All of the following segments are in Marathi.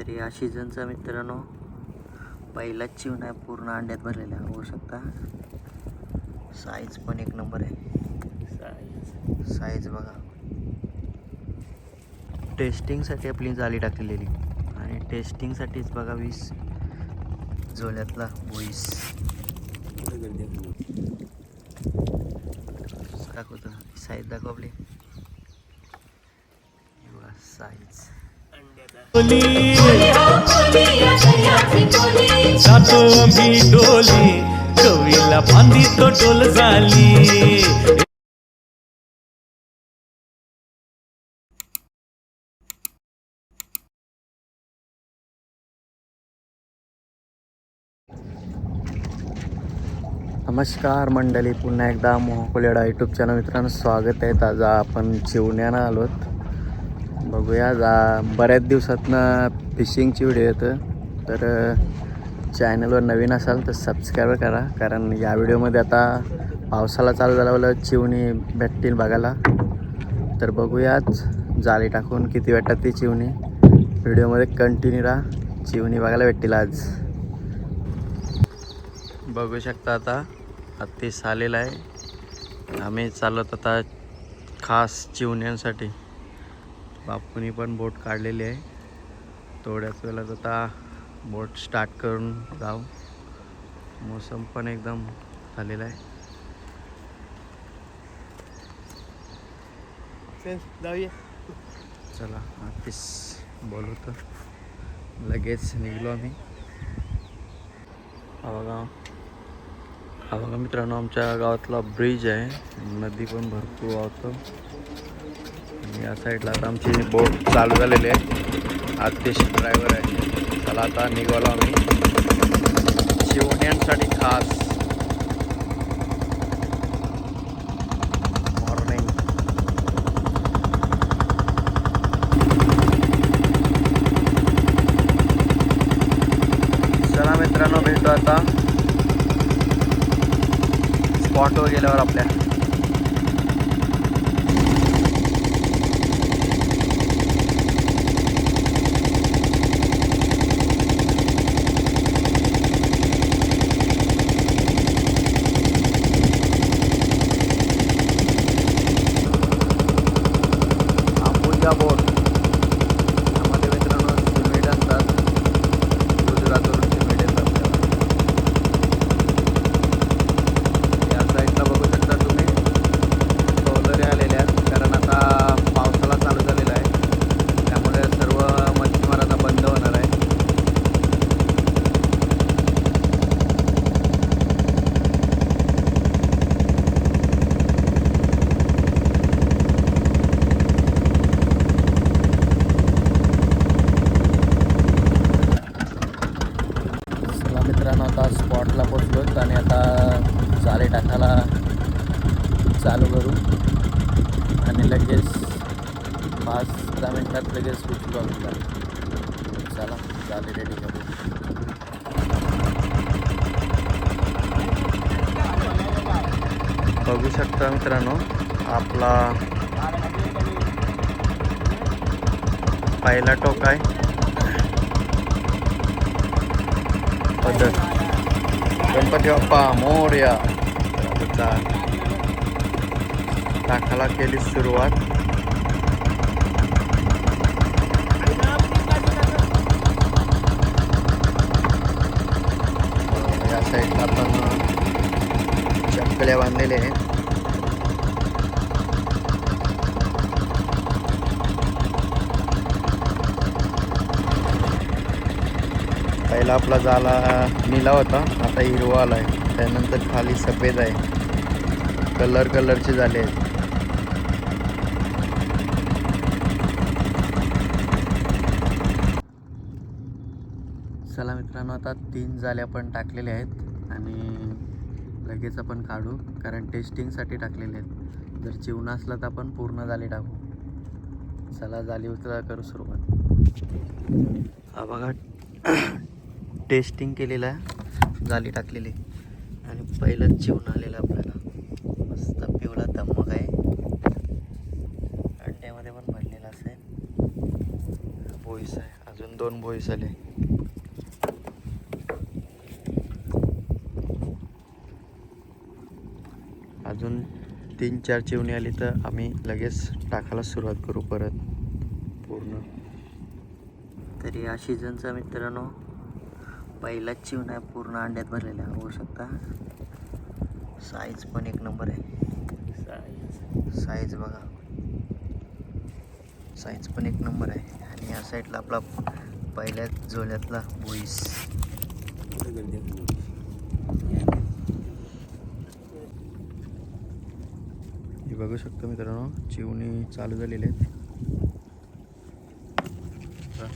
तरी या सीझनचा मित्रांनो पहिलाच चिवण आहे पूर्ण अंड्यात भरलेला आहे. होऊ शकता. साईज पण एक नंबर आहे. साईज साईज बघा टेस्टिंगसाठी आपली जाळी टाकलेली. आणि टेस्टिंगसाठीच बघा वीस. झोल्यातला वीस दाखवतो. साईज दाखव आपली. साईज साईज जातो आम्ही डोली कवीला बांधी तो डोल झाली. नमस्कार मंडळी पुन्हा एकदा मोहकोलेडा यूट्यूब चॅनल मित्रांनो स्वागत आहे. ताजा आपण चिवण्यानं आलोत. बघूया. जा बऱ्याच दिवसातनं फिशिंगची व्हिडिओ येतं. तर चॅनलवर नवीन असाल तर सबस्क्राईब करा. कारण या व्हिडिओमध्ये आता पावसाला चालू झाल्यावर चिवणी भेटतील बघायला. तर बघूयाच. जाळी टाकून किती भेटतात ती चिवणी. व्हिडिओमध्ये कंटिन्यू राहा. चिवणी बघायला भेटतील आज. बघू शकता आता. हत्तीस आलेला आहे. आम्ही चालत आता खास चिवण्यांसाठी. बापूनी पण बोट काढलेली आहे. थोड्याच वेळात आता बोट स्टार्ट करून जाऊ. मोसम पण एकदम झालेला आहे. चला हत्तीस बोलवतो लगेच निघलो आम्ही. हा बघा. हा बघा मित्रांनो आमच्या गावातला ब्रिज आहे. नदी पण भरपूर वाहतं. या साईडला आता आमची बोट चालू झालेली आहे. आतिश ड्रायव्हर आहे. चला आता निघालो आम्ही. शिवण्यांसाठी खास. मॉर्निंग मित्रांनो भेटतो आता. स्पॉटवर गेल्यावर आपल्या अंबुजा बोट यामध्ये मित्रांनो सिमेंट असतात गुजरातवरून सिमेंट येतात या साईडला बघू शकता तुम्ही टोलरे आलेले आहेत कारण आता पावसाळा चालू झालेला आहे त्यामुळे सर्व मच्छीमार आता बंद होणार आहे चला मित्रांनो आता स्पॉटला पोचलोत आणि आता जाळे टाकायला चालू करू. आणि लगेच पाच दहा मिनटात लगेच उचलू आम्ही चला जाळे रेडी करू. बघू शकता मित्रांनो आपला पहिला टोक आहे. पद्धत गणपती बाप्पा मोर्या आता टाकाला केली सुरुवात या साईडला पण चपकल्या बांधलेल्या आहेत पहिला आपला जाला निला होता. आता हिरवा आला आहे त्यानंतर खाली सफेद आहे. कलर कलरचे झाले आहेत. चला मित्रांनो आता तीन जाल्या पण टाकलेल्या आहेत. आणि लगेच आपण काढू. कारण टेस्टिंगसाठी टाकलेले आहेत. जर जेवण असला तर आपण पूर्ण जाली टाकू. चला जाली उचला करू सुरुवात. हा बघा. टेस्टिंग केलेलं आहे जाली टाकलेली. आणि पहिलंच जेवण आलेलं आपल्याला. मस्त पिवळा दमक आहे. अंड्यामध्ये पण भरलेला असेल. बोईस आहे. अजून दोन बोईस आले. अजून तीन चार चिवणी आली तर आम्ही लगेच टाकायला सुरुवात करू परत. पूर्ण. तरी या सीझनचा मित्रांनो पहिलाच चिवणा आहे पूर्ण अंड्यात भरलेला आहे. होऊ शकता. साईज पण एक नंबर आहे. साईज बघा. साईज पण एक नंबर आहे. आणि या साईडला आपला पहिल्या जोल्यातला बोईस. हे बघू शकतो मित्रांनो चिवणी चालू झालेली आहेत बघा.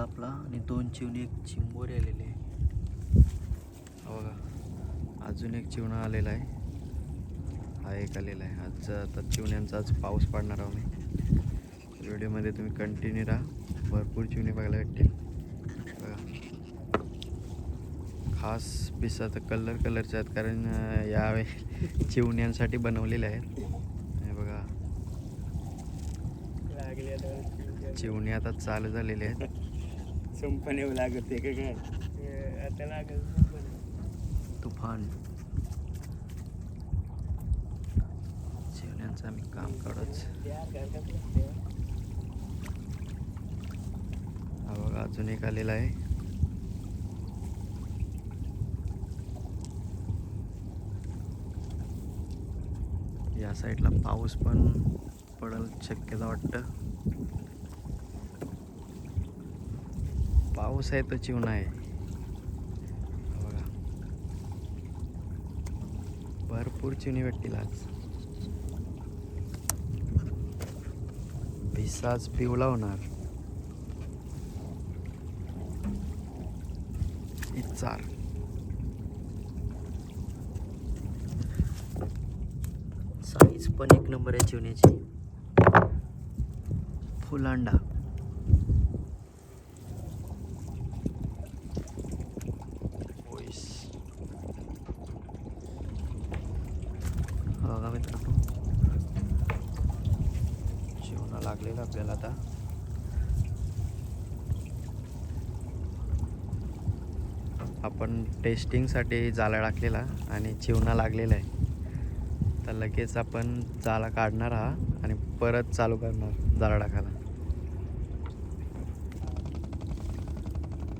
पुढचा आपला आणि दोन चिवणी एक चिंबोरी आलेली आहे. बघा अजून एक चिवणा आलेला आहे. हा एक आलेला आहे. आज आता चिवण्यांचा आज पाऊस पाडणार आहोत मी व्हिडिओमध्ये तुम्ही कंटिन्यू राहा. भरपूर चिवणी बघायला भेटतील. बघा. खास पिसा तर कलर कलरचे आहेत कारण यावे चिवण्यांसाठी बनवलेले आहेत. बघा. चिवणी आता चालू झालेले आहेत. संपण येऊ लागत आहे का काय? आता लागत तुफान. चिवण्यांचं आम्ही काम काढच हा बघा अजून एक आलेला आहे. या साईडला पाऊस पण पडल शक्यता वाटतं. पाऊस आहे तर चिवणा आहे बघा. भरपूर चिवणी भेटतील आज. भिसाच पिवळा होणार. ही चार साईज पण एक नंबर आहे चिवण्याची. फुलांडा Voice. बघा मित्रांनो शिवणा लागलेला आपल्याला आता. आपण टेस्टिंगसाठी जाला टाकलेला आणि चिवणा लागलेला आहे. तर लगेच आपण जाला काढणार हा आणि परत चालू करणार जाला टाकायला.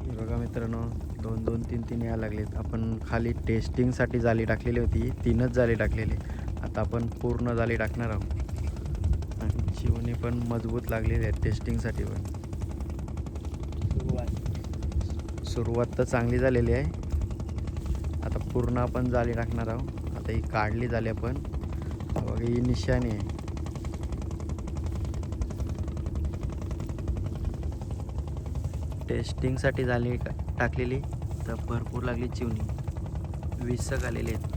बघा मित्रांनो दोन दोन तीन तीन यायला लागलेत. आपण खाली टेस्टिंगसाठी जाली टाकलेली होती. तीनच जाली टाकलेली. आता आपण पूर्ण जाली टाकणार आहोत. चिवणी पण मजबूत लागलेली आहे टेस्टिंगसाठी पण. सुरुवात. तर चांगली झालेली आहे. आता पूर्ण आपण जाली टाकणार आहोत. आता ही काढली झाली आपण बघा ही निशाणी आहे. टेस्टिंगसाठी झाली टाकलेली. तर भरपूर लागली चिवणी. वीसक आलेली आहेत.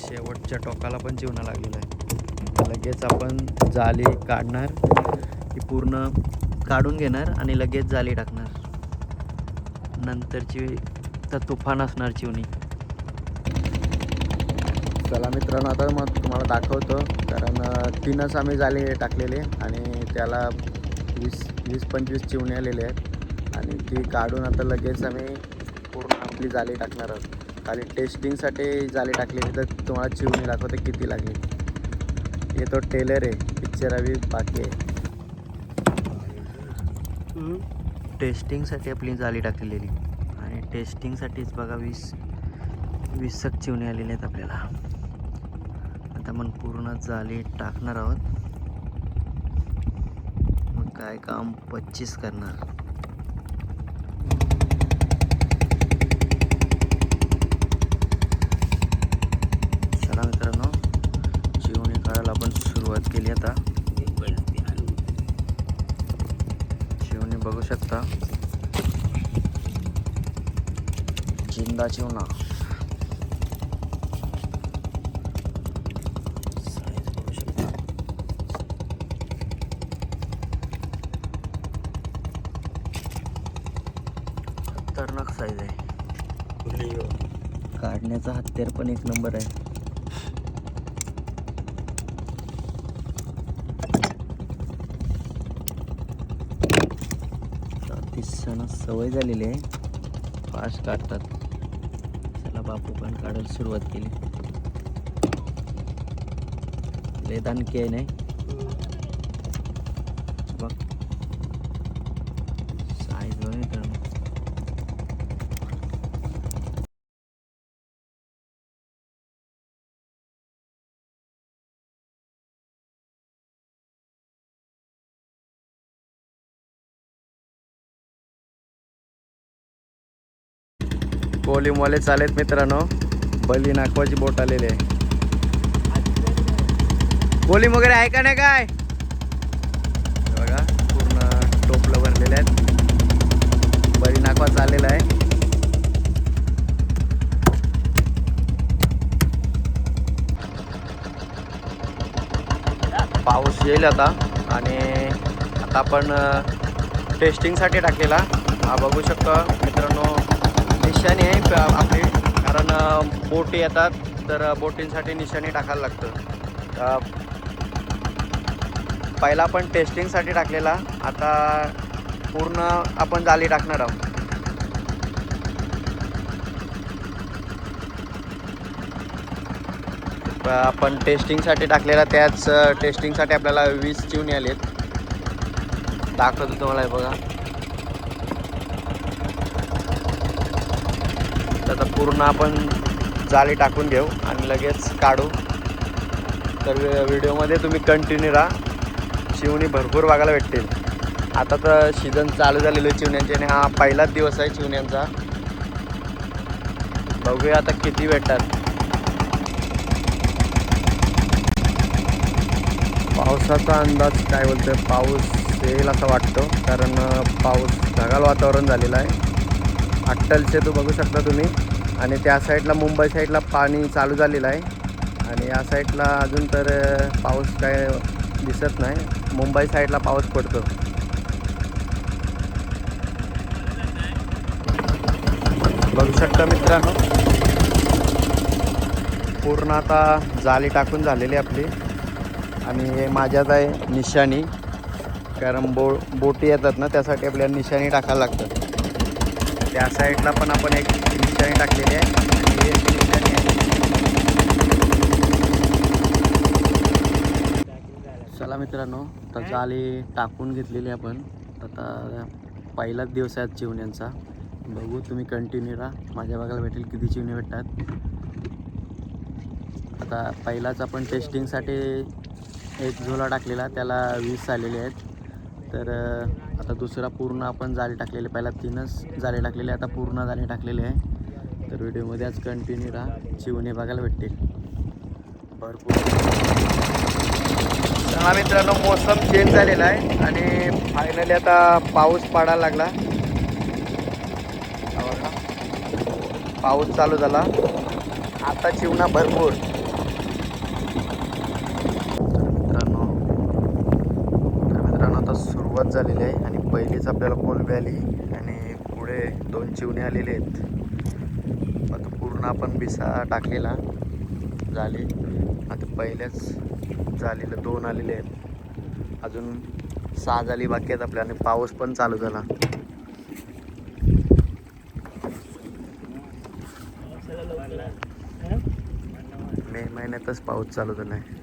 शेवटच्या टोकाला पण चिवणा लागलेला आहे. लगेच आपण जाळी काढणार. ती पूर्ण काढून घेणार आणि लगेच जाळी टाकणार. नंतरची तर तुफान असणार चिवणी. चला मित्रांनो आता मग तुम्हाला दाखवतो. कारण तीनच आम्ही जाले टाकलेले आणि त्याला वीस वीस पंचवीस चिवणे आलेले आहेत. आणि ती काढून आता लगेच आम्ही पूर्ण आपली जाळी टाकणार आहोत. खाली टेस्टिंगसाठी जाळी टाकलेली तर तुम्हाला चिवणी दाखवते किती लागली. हे तो टेलर आहे पिक्चर अभी बाकी आहे टेस्टिंगसाठी आपली जाळी टाकलेली. आणि टेस्टिंगसाठीच बघा वीस वीसक चिवणे आलेले आहेत आपल्याला. आता आपण पूर्ण जाळी टाकणार आहोत. मग काय काम पच्चीस करणार चला मित्रांनो चिवणी काढायला आपण सुरुवात केली आता चिवणी बघू शकता. जिंदा चिवणा शकता खतरनाक साईज आहे. काढण्याचा हत्यार पण एक नंबर आहे. तिसऱ्यांना सवय झालेली आहे. फास्ट काढतात. चला बापू पण काढायला सुरुवात केली. लय दानकी आहे नाही बघ साईज बघ मित्रांनो कोलिमवाले चालेत मित्रांनो. बली नाकवाची बोट आलेली आहे. कोलीम वगैरे आहे का नाही काय? बघा पूर्ण टोपलं भरलेले आहेत. बली नाकवा चाललेला आहे. पाऊस येईल आता आणि आता आपण टेस्टिंगसाठी टाकलेला. हा बघू शकतो मित्रांनो. निशाणी आहे आपली. कारण अ, बोटी येतात तर बोटींसाठी निशाणी टाकायला लागतं. पहिला आपण टेस्टिंगसाठी टाकलेला. आता पूर्ण आपण जाळी टाकणार आहोत. आपण टेस्टिंगसाठी टाकलेला त्याच टेस्टिंगसाठी आपल्याला वीस चिवणी आलेत दाखवतो तुम्हाला बघा. आता पूर्ण आपण जाळी टाकून घेऊ आणि लगेच काढू. तर व्हिडिओमध्ये तुम्ही कंटिन्यू राहा. चिवणी भरपूर बघायला भेटतील. आता तर सीझन चालू झालेलं आहे चिवण्यांचे आणि हा पहिलाच दिवस आहे चिवण्यांचा. बघूया आता किती भेटतात. पावसाचा अंदाज काय बोलतोय? पाऊस येईल असा वाटतो कारण पाऊस ढगाळ वातावरण झालेलं आहे. अट्टलचे तो बघू शकता तुम्ही. आणि त्या साईडला मुंबई साईडला पाणी चालू झालेलं आहे. आणि या साईडला अजून तर पाऊस काय दिसत नाही. मुंबई साईडला पाऊस पडतो. बघू शकता मित्रांनो. पूर्ण आता जाळी टाकून झालेली आपली. आणि हे माझ्यात आहे निशाणी. कारण बो बोटी येतात ना त्यासाठी आपल्याला निशाणी टाकायला लागतं त्या साईडला पण आपण एक निशाणी टाकलेली आहे. आहे चला मित्रांनो आता जाळी टाकून घेतलेली आपण. आता पहिलाच दिवस आहे चिवण्यांचा. बघू तुम्ही कंटिन्यू राहा. माझ्या बघायला भेटेल किती चिवणी भेटतात. आता पहिलाच आपण टेस्टिंगसाठी एक झोला टाकलेला त्याला वीस आलेले आहेत. तर आता दुसरा पूर्ण आपण जाळी टाकलेले पहिला तीनच जाळे टाकलेले आता पूर्ण जाळे टाकलेले आहे. तर व्हिडिओमध्ये आज कंटिन्यू राहा. चिवणे बघायला भेटतील. भरपूर. हा मित्रांनो मोसम चेंज झालेला आहे आणि फायनली आता पाऊस पडायला लागला. पाऊस चालू झाला. आता चिवणा भरपूर. मित्रांनो मित्रांनो आता सुरुवात झालेली आहे. पहिलीच आपल्याला कोलबी आली आणि पुढे दोन चिवणे आलेले आहेत. आता पूर्ण आपण बिसा टाकलेला झाली. आता पहिल्याच झालेलं दोन आलेले आहेत. अजून सहा झाली बाकी आहेत आपल्या. आणि पाऊस पण चालू झाला. मे महिन्यातच पाऊस चालू झाला आहे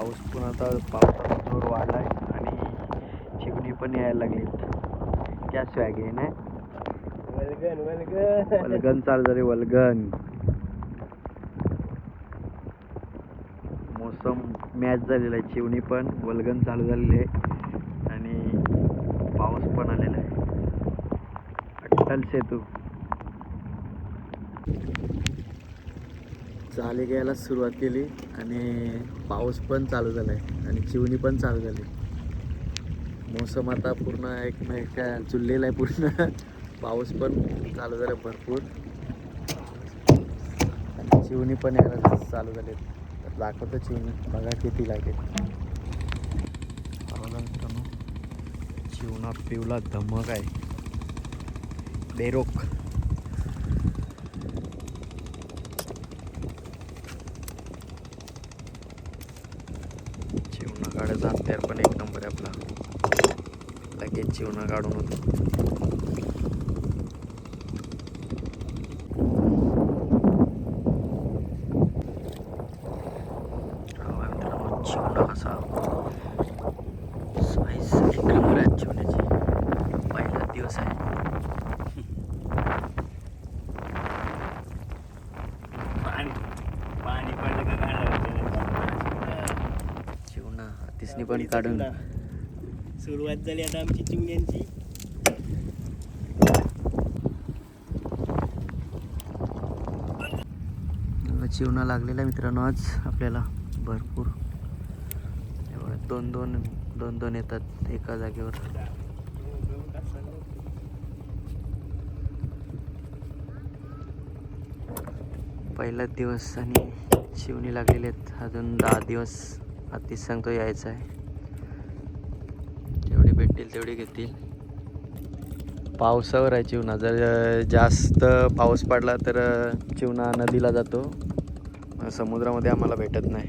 पाऊस पण आता पावसाचा जोर वाढलाय आणि चिमणी पण यायला लागली त्या स्वॅग आहे ना वलगन वलगन. वल्गन चालू झाली वल्गन. मोसम मॅच झालेला आहे चिवणी पण वल्गन चालू झालेली आहे. आणि पाऊस पण आलेला आहे. अट्टल सेतू. चाले घ्यायला सुरुवात केली आणि पाऊस पण चालू झाला आहे आणि चिवणी पण चालू झाली. मोसम आता पूर्ण एकमेका चुललेला आहे पूर्ण. पाऊस पण चालू झाला भरपूर. आणि चिवणी पण यायला चालू झाले. तर दाखवतो चिवणी. बघा किती लागेल. मित्रांनो. चिवणा पिवला धमक आहे. बेरोक दांत्यार पण एक नंबर आहे आपला. लगेच जीवना काढून होतो. बघा साईज एक नंबर आहे चिवण्याची पहिला दिवस आहे पाणी पाणी पडलं का काढायचं चिवणा तिसनी पण काढून. सुरुवात झाली आता आमची चिमण्यांची. चिवणा लागलेला मित्रांनो आज आपल्याला भरपूर. दोन दोन दोन दोन येतात एका जागेवर. पहिलाच दिवस आणि शिवणी लागलेले आहेत. अजून दहा दिवस सांगतो यायचं आहे. जेवढे तेवढे घेतील. पावसावर आहे चिवणा जर जास्त पाऊस पडला तर अं, चिवणा नदीला जातो. समुद्रामध्ये आम्हाला भेटत नाही.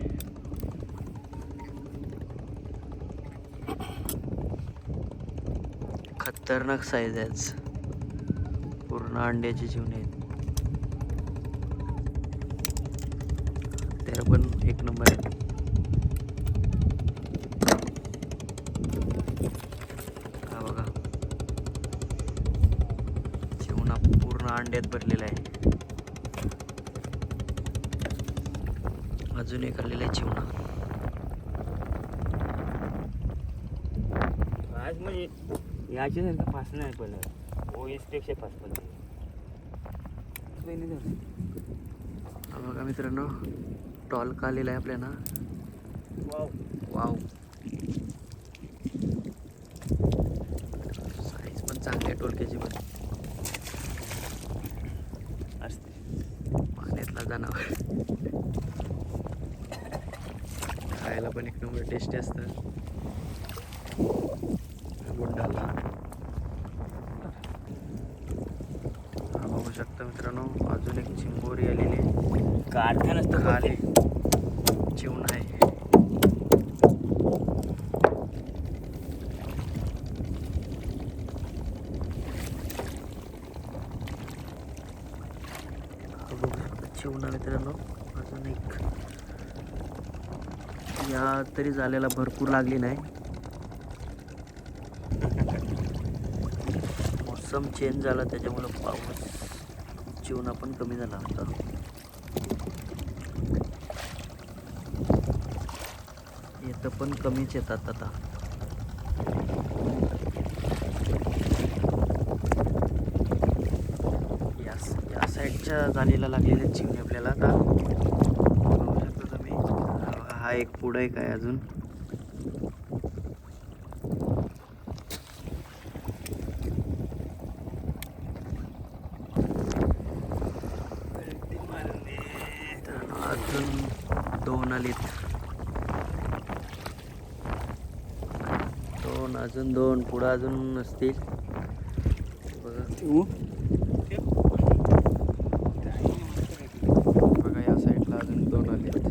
खतरनाक साईज आहे पूर्ण अंड्याची चिवणे आहेत. त्याला पण एक नंबर आहे हा बघा चिवणा पूर्ण अंड्यात भरलेला आहे अजून एक आलेला आहे चिवणा आज म्हणजे याच्यासारखं फास नाही पडलं ओएसपेक्षा फास पडलं बघा मित्रांनो टॉल का आलेला आहे आपल्याला. वाव वाव साईज पण चांगली आहे टोलक्याची पण असते पाण्यातला जनावर खायला पण एक नंबर टेस्टी असतं गुंडाला हा बघू शकता मित्रांनो अजून एक चिंबोरी आलेली आहे खाली चिवण आहे. शकता चिवणा मित्रांनो. अजून एक या तरी झालेला भरपूर लागली नाही. मोसम चेंज झाला त्याच्यामुळं पाऊस चिवणा पण कमी झाला होता येतं पण कमीच येतात आता. या या साईडच्या जालीला लागलेले चिमणी आपल्याला आता. बघू शकता तुम्ही. हा एक पुढं एक आहे अजून मित्रांनो, अजून दोन आलीत दोन अजून दोन पुढं अजून नसतील बघा या साईडला अजून दोन आलेत.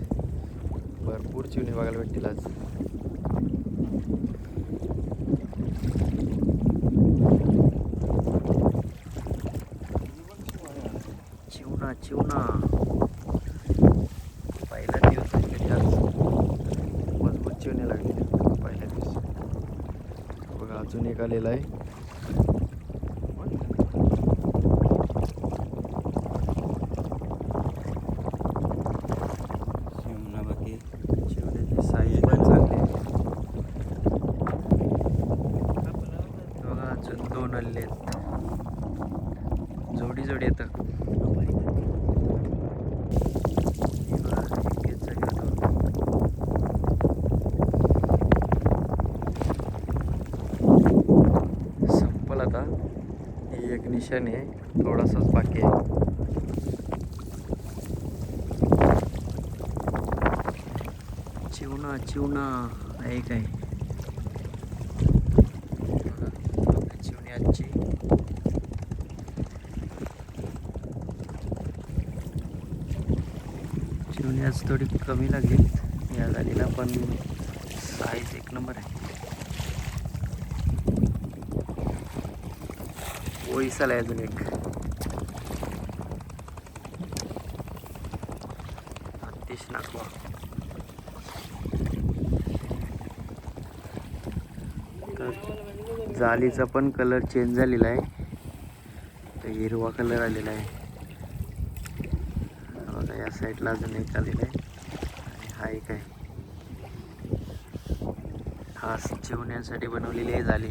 भरपूर चिवणी बघायला भेटतील आज चिवणा चिवणा पहिला दिवस आहे तरी आज मजबूत चिवणी लागली पहिल्या दिवशी बघा अजून एक आलेला आहे. शिमला बाकी चिवण्याची साईज पण चांगली आहे बघा अजून दोन आलेले आहेत जोडी जोडी येतं हे बघा, एकेच जागेवर दोन. संपल आता निशाणी आहे थोडासाच बाकी आहे. चिवणा चिवणा आहे काय? चिवणी आजची. चिवणी आज थोडी कमी लागली. या झालीला पण साईज एक नंबर आहे. ओळीसाला आहे अजून एक नाकवा तर जालीचा पण कलर चेंज झालेला आहे. तर हिरवा कलर आलेला आहे. बघा या साईडला अजून एक आलेला आहे. आणि हा एक आहे. खास जेवण्यासाठी बनवलेली आहे झाली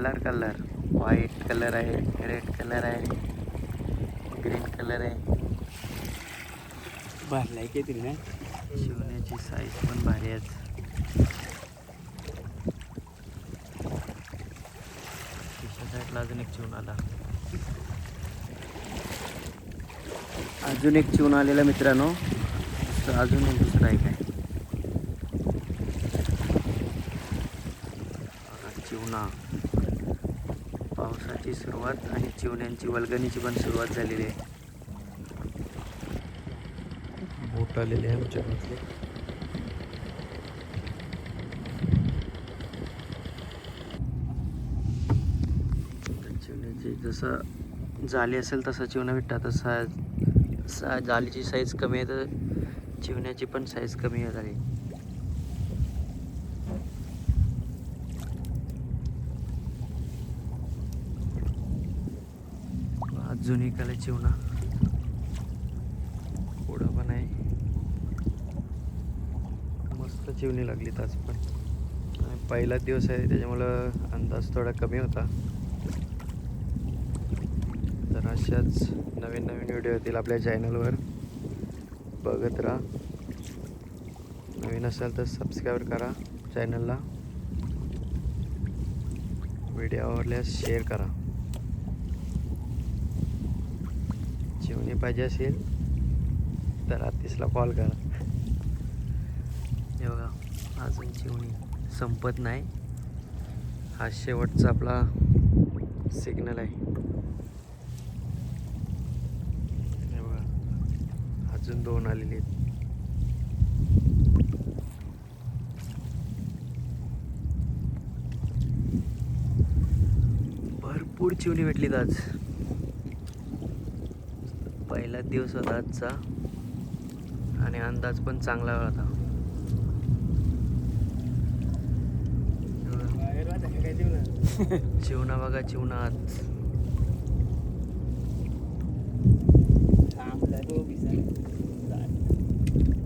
कलर कलर. व्हाईट कलर आहे रेड कलर आहे ग्रीन कलर आहे. भरलाय की तरी ना शिवण्याची साईज पण भारी आहे. साईडला अजून एक चिवून आला. अजून एक चिवून आलेला मित्रांनो. अजून एक दुसरा आहे. काय चिवणा पावसाची सुरुवात आणि चिवण्यांची वल्गणीची पण सुरुवात झालेली आहे. बोट आलेले आहे आमच्या गावातले तर चिवण्याची जसं जाली असेल तसा चिवणा भेटतात तसा सा जालीची साईज कमी आहे तर चिवण्याची पण साईज कमी आहे. झाली अजून जीवना. चिवणा पुढं पण आहे. मस्त चिवणी लागली आज पण. पहिलाच दिवस आहे त्याच्यामुळं अंदाज थोडा कमी होता. तर अशाच नवीन नवीन व्हिडिओ येतील आपल्या चॅनलवर बघत राहा. नवीन असाल तर सबस्क्राईब करा चॅनलला व्हिडिओ आवडल्यास शेअर करा. चिवणी पाहिजे असेल तर आतिशला कॉल करा. हे बघा अजून चिवणी संपत नाही. हा शेवटचा आपला सिग्नल आहे. हे बघा अजून दोन आलेले आहेत. भरपूर चिवणी भेटलीत आज. पहिला दिवस होता आजचा. आणि अंदाज पण चांगला होता. चिवणा बघा चिवणा आज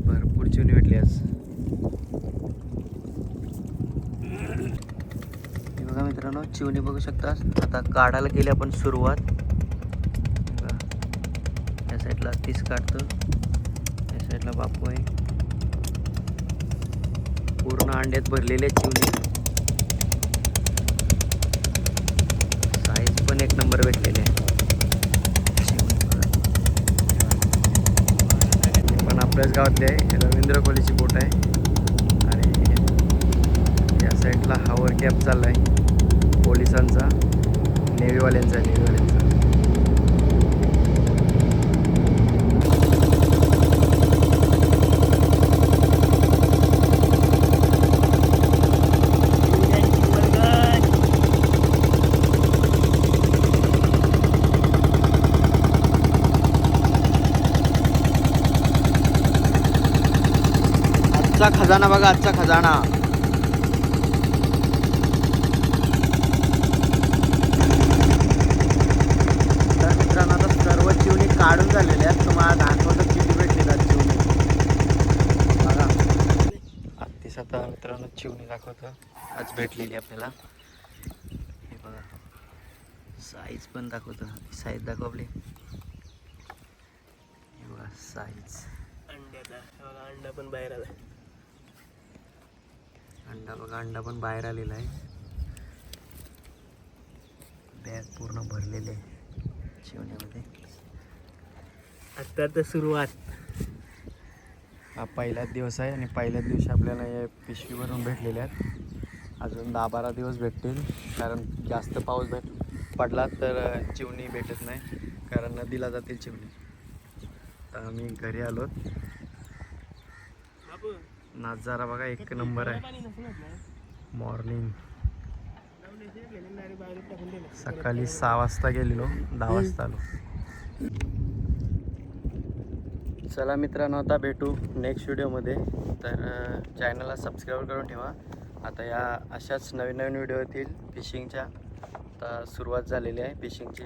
भरपूर चिवणी भेटली आज. बघा मित्रांनो चिवणी बघू शकता. आता काढायला गेली आपण सुरुवात बघा. या साईडला तीस काढतो. या साईडला बापू आहे. पूर्ण अंड्यात भरलेले आहेत साईज पण एक नंबर भेटलेले आहे. पण आपल्याच गावातले आहे. रवींद्र कोहलीची बोट आहे. आणि या साईडला हावर कॅप चालला आहे पोलिसांचा. नेव्हीवाल्यांचा नेव्हीवाल्यांचा आजचा खजाना बघा आजचा खजाना. तर मित्रांनो आता सर्व चिवणी काढून झालेल्या आहेत. तुम्हाला दाखवतो किती भेटली आज चिवणी. बघा. आत्तीस आता मित्रांनो चिवणी दाखवतो. आज भेटलेली आपल्याला. हे बघा. साईज पण दाखवतो. साईज दाखव आपली. हे बघा साईज अंडा पण बाहेर आला अंडा बघा अंडा पण बाहेर आलेला आहे. बॅग पूर्ण भरलेले आहे चिवण्यामध्ये आता तर सुरुवात. हा पहिलाच दिवस आहे आणि पहिल्याच दिवशी आपल्याला या पिशवी भरून भेटलेल्या आहेत. अजून दहा बारा दिवस भेटतील कारण जास्त पाऊस भेट पडला तर चिवणी भेटत नाही कारण नदीला जातील चिवणी. तर आम्ही घरी आलो. नाजारा बघा एक नंबर आहे. मॉर्निंग. सकाळी सहा वाजता गेलेलो दहा वाजता आलो. चला मित्रांनो आता भेटू नेक्स्ट व्हिडिओमध्ये तर चॅनलला सबस्क्राईब करून ठेवा. आता या अशाच नवीन नवीन व्हिडिओ येतील फिशिंगच्या आता सुरुवात झालेली आहे फिशिंगची